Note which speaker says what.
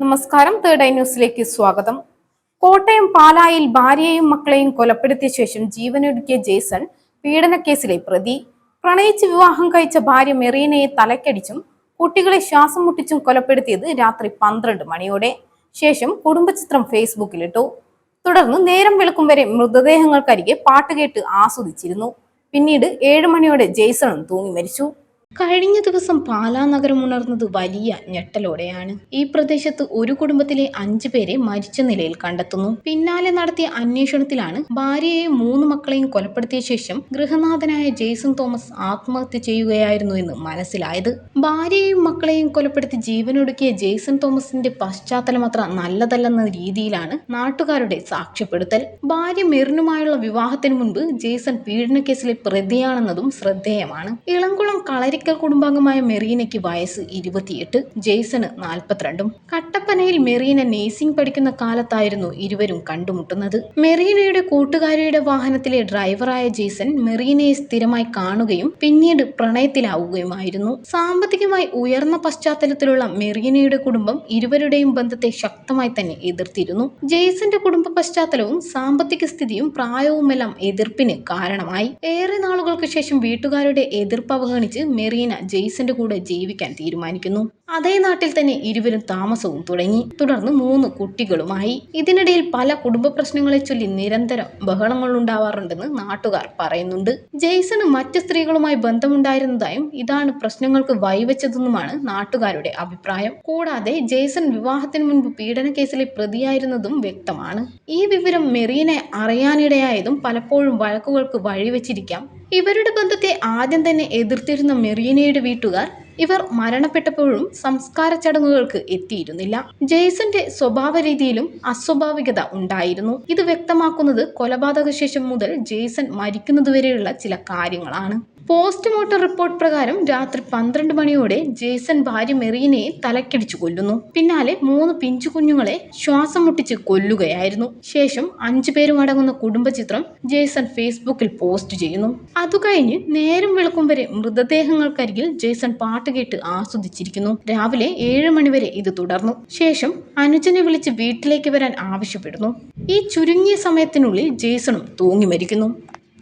Speaker 1: നമസ്കാരം. Third eye ന്യൂസിലേക്ക് സ്വാഗതം. കോട്ടയം പാലായിൽ ഭാര്യയെയും മക്കളെയും കൊലപ്പെടുത്തിയ ശേഷം ജീവനൊടുക്കിയ ജേസൺ പീഡനക്കേസിലെ പ്രതി. പ്രണയിച്ച് വിവാഹം കഴിച്ച ഭാര്യ മെറീനയെ തലക്കടിച്ചും കുട്ടികളെ ശ്വാസം മുട്ടിച്ചും കൊലപ്പെടുത്തിയത് രാത്രി പന്ത്രണ്ട് മണിയോടെ. ശേഷം കുടുംബചിത്രം ഫേസ്ബുക്കിലിട്ടു. തുടർന്ന് നേരം വെളുക്കും വരെ മൃതദേഹങ്ങൾക്കരികെ പാട്ടുകേട്ട് ആസ്വദിച്ചിരുന്നു. പിന്നീട് ഏഴ് മണിയോടെ ജെയ്സണും തൂങ്ങി മരിച്ചു കഴിഞ്ഞ ദിവസം പാലാ നഗരം ഉണർന്നത് വലിയ ഞെട്ടലോടെയാണ്. ഈ പ്രദേശത്ത് ഒരു കുടുംബത്തിലെ അഞ്ചു പേരെ മരിച്ച നിലയിൽ കണ്ടെത്തുന്നു. പിന്നാലെ നടത്തിയ അന്വേഷണത്തിലാണ് ഭാര്യയെയും മൂന്ന് മക്കളെയും കൊലപ്പെടുത്തിയ ശേഷം ഗൃഹനാഥനായ ജെയ്സൺ തോമസ് ആത്മഹത്യ ചെയ്യുകയായിരുന്നു എന്ന് മനസ്സിലായത്. ഭാര്യയെയും മക്കളെയും കൊലപ്പെടുത്തി ജീവനൊടുക്കിയ ജെയ്സൺ തോമസിന്റെ പശ്ചാത്തലം അത്ര നല്ലതല്ലെന്ന രീതിയിലാണ് നാട്ടുകാരുടെ സാക്ഷ്യപ്പെടുത്തൽ. ഭാര്യ മെറിനുമായുള്ള വിവാഹത്തിന് മുൻപ് ജെയ്സൺ പീഡനക്കേസിലെ പ്രതിയാണെന്നതും ശ്രദ്ധേയമാണ്. ഇളംകുളം കളരിക്കൽ കുടുംബാംഗമായ മെറീനയ്ക്ക് വയസ്സ് ഇരുപത്തിയെട്ട് ജെയ്സണ് നാൽപ്പത്തിരണ്ടും. കട്ടപ്പനയിൽ മെറീന നേഴ്സിംഗ് പഠിക്കുന്ന കാലത്തായിരുന്നു ഇരുവരും കണ്ടുമുട്ടുന്നത്. മെറീനയുടെ കൂട്ടുകാരിയുടെ വാഹനത്തിലെ ഡ്രൈവറായ ജെയ്സൺ മെറീനയെ സ്ഥിരമായി കാണുകയും പിന്നീട് പ്രണയത്തിലാവുകയുമായിരുന്നു. സാമ്പത്തികമായി ഉയർന്ന പശ്ചാത്തലത്തിലുള്ള മെറീനയുടെ കുടുംബം ഇരുവരുടെയും ബന്ധത്തെ ശക്തമായി തന്നെ എതിർത്തിരുന്നു. ജെയ്സന്റെ കുടുംബ പശ്ചാത്തലവും സാമ്പത്തിക സ്ഥിതിയും പ്രായവുമെല്ലാം എതിർപ്പിന് കാരണമായി. ഏറെ നാളുകൾക്ക് ശേഷം വീട്ടുകാരുടെ എതിർപ്പ് അവഗണിച്ച് മെറീന ജെയ്സന്റെ കൂടെ ജീവിക്കാൻ തീരുമാനിക്കുന്നു. അതേ നാട്ടിൽ തന്നെ ഇരുവരും താമസവും തുടങ്ങി. തുടർന്ന് മൂന്ന് കുട്ടികളുമായി. ഇതിനിടയിൽ പല കുടുംബ പ്രശ്നങ്ങളെ ചൊല്ലി നിരന്തരം ബഹളങ്ങൾ ഉണ്ടാവാറുണ്ടെന്ന് നാട്ടുകാർ പറയുന്നുണ്ട്. ജെയ്സണ് മറ്റ് സ്ത്രീകളുമായി ബന്ധമുണ്ടായിരുന്നതായും ഇതാണ് പ്രശ്നങ്ങൾക്ക് വൈവച്ചതെന്നുമാണ് നാട്ടുകാരുടെ അഭിപ്രായം. കൂടാതെ ജെയ്സൺ വിവാഹത്തിന് മുൻപ് പീഡന കേസിലെ പ്രതിയായിരുന്നതും വ്യക്തമാണ്. ഈ വിവരം മെറീനെ അറിയാനിടയായതും പലപ്പോഴും വഴക്കുകൾക്ക് വഴിവെച്ചിരിക്കാം. ഇവരുടെ ബന്ധത്തെ ആദ്യം തന്നെ എതിർത്തിരുന്ന മെറീനയുടെ വീട്ടുകാർ ഇവർ മരണപ്പെട്ടപ്പോഴും സംസ്കാര ചടങ്ങുകൾക്ക് എത്തിയിരുന്നില്ല. ജെയ്സന്റെ സ്വഭാവ രീതിയിലും അസ്വാഭാവികത ഉണ്ടായിരുന്നു. ഇത് വ്യക്തമാക്കുന്നത് കൊലപാതക ശേഷം മുതൽ ജെയ്സൺ മരിക്കുന്നതുവരെയുള്ള ചില കാര്യങ്ങളാണ്. പോസ്റ്റ്മോർട്ടം റിപ്പോർട്ട് പ്രകാരം രാത്രി പന്ത്രണ്ട് മണിയോടെ ജേസൺ ഭാര്യ മെറീനയെ തലക്കടിച്ചു കൊല്ലുന്നു. പിന്നാലെ മൂന്ന് പിഞ്ചു കുഞ്ഞുങ്ങളെ ശ്വാസം മുട്ടിച്ച് കൊല്ലുകയായിരുന്നു. ശേഷം അഞ്ചു പേരും അടങ്ങുന്ന കുടുംബചിത്രം ജേസൺ ഫേസ്ബുക്കിൽ പോസ്റ്റ് ചെയ്യുന്നു. അതുകഴിഞ്ഞ് നേരം വെളുക്കും വരെ മൃതദേഹങ്ങൾക്കരികിൽ ജേസൺ കേട്ട് ആസ്വദിച്ചിരിക്കുന്നു. രാവിലെ ഏഴ് മണിവരെ ഇത് തുടർന്നു. ശേഷം അനുജനെ വിളിച്ച് വീട്ടിലേക്ക് വരാൻ ആവശ്യപ്പെടുന്നു. ഈ ചുരുങ്ങിയ സമയത്തിനുള്ളിൽ ജേസണും തൂങ്ങി മരിക്കുന്നു.